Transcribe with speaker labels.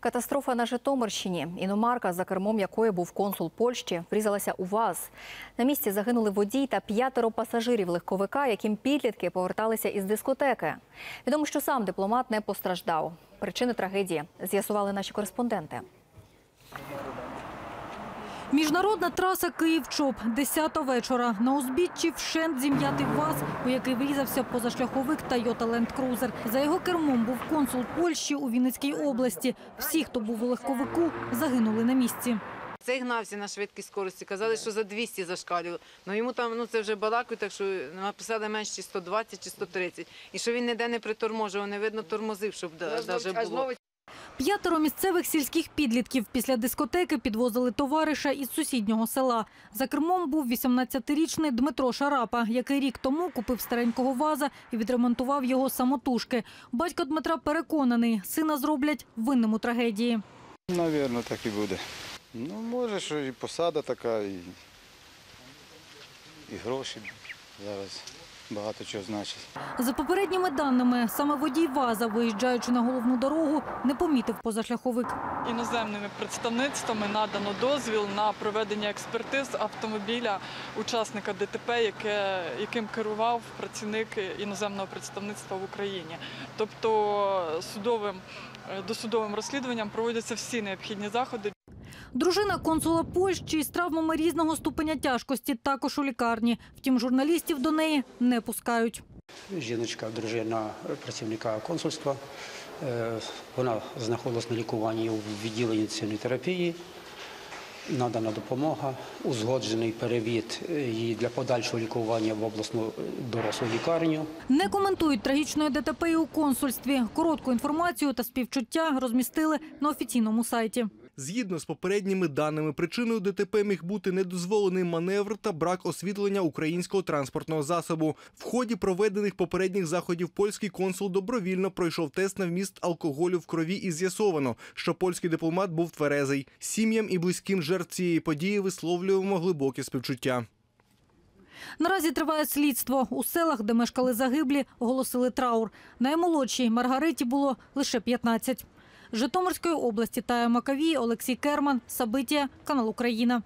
Speaker 1: Катастрофа на Житомирщині. Іномарка, за кермом якої був консул Польщі, врізалася у ВАЗ. На місці загинули водій та п'ятеро пасажирів легковика, яким підлітки поверталися із дискотеки. Відомо, що сам дипломат не постраждав. Причини трагедії з'ясували наші кореспонденти.
Speaker 2: Міжнародна траса Київ-Чоп, 10 вечора. На узбіччі вщент зім'ятий ВАЗ, у який врізався позашляховик Toyota Land Cruiser. За його кермом був консул Польщі у Вінницькій області. Всі, хто був у легковику, загинули на місці.
Speaker 3: Цей гнався на швидкість скорості. Казали, що за 200 зашкалював. Ну йому там ну це вже балакою, так що написали менш чи 120 чи 130. І що він ніде не приторможував, не видно тормозив, щоб навіть було.
Speaker 2: П'ятеро місцевих сільських підлітків після дискотеки підвозили товариша із сусіднього села. За кермом був 18-річний Дмитро Шарапа, який рік тому купив старенького ваза і відремонтував його самотужки. Батько Дмитра переконаний, сина зроблять винним у трагедії.
Speaker 4: Навірно, так і буде. Ну, може, що і посада така, і, і гроші зараз багато чого значить.
Speaker 2: За попередніми даними, саме водій ВАЗа, виїжджаючи на головну дорогу, не помітив позашляховик.
Speaker 5: Іноземними представництвами надано дозвіл на проведення експертиз автомобіля учасника ДТП, яке, яким керував працівник іноземного представництва в Україні. Тобто судовим, е, досудовим розслідуванням проводяться всі необхідні заходи
Speaker 2: Дружина консула Польщі з травмами різного ступеня тяжкості також у лікарні. Втім, журналістів до неї не пускають.
Speaker 6: Жіночка, дружина працівника консульства. Е, Вона знаходилась на лікуванні у відділенні інтенсивної терапії. Надана допомога, узгоджений перевід її для подальшого лікування в обласну дорослу лікарню.
Speaker 2: Не коментують трагічної ДТП і у консульстві. Коротку інформацію та співчуття розмістили на офіційному сайті.
Speaker 7: Згідно з попередніми даними, причиною ДТП міг бути недозволений маневр та брак освітлення українського транспортного засобу. В ході проведених попередніх заходів польський консул добровільно пройшов тест на вміст алкоголю в крові і з'ясовано, що польський дипломат був тверезий. Сім'ям і близьким жертв цієї події висловлюємо глибоке співчуття.
Speaker 2: Наразі триває слідство. У селах, де мешкали загиблі, оголосили траур. Наймолодшій Маргариті було лише 15. Житомирської області та Макавії Олексій Керман, Сабитія, канал Україна.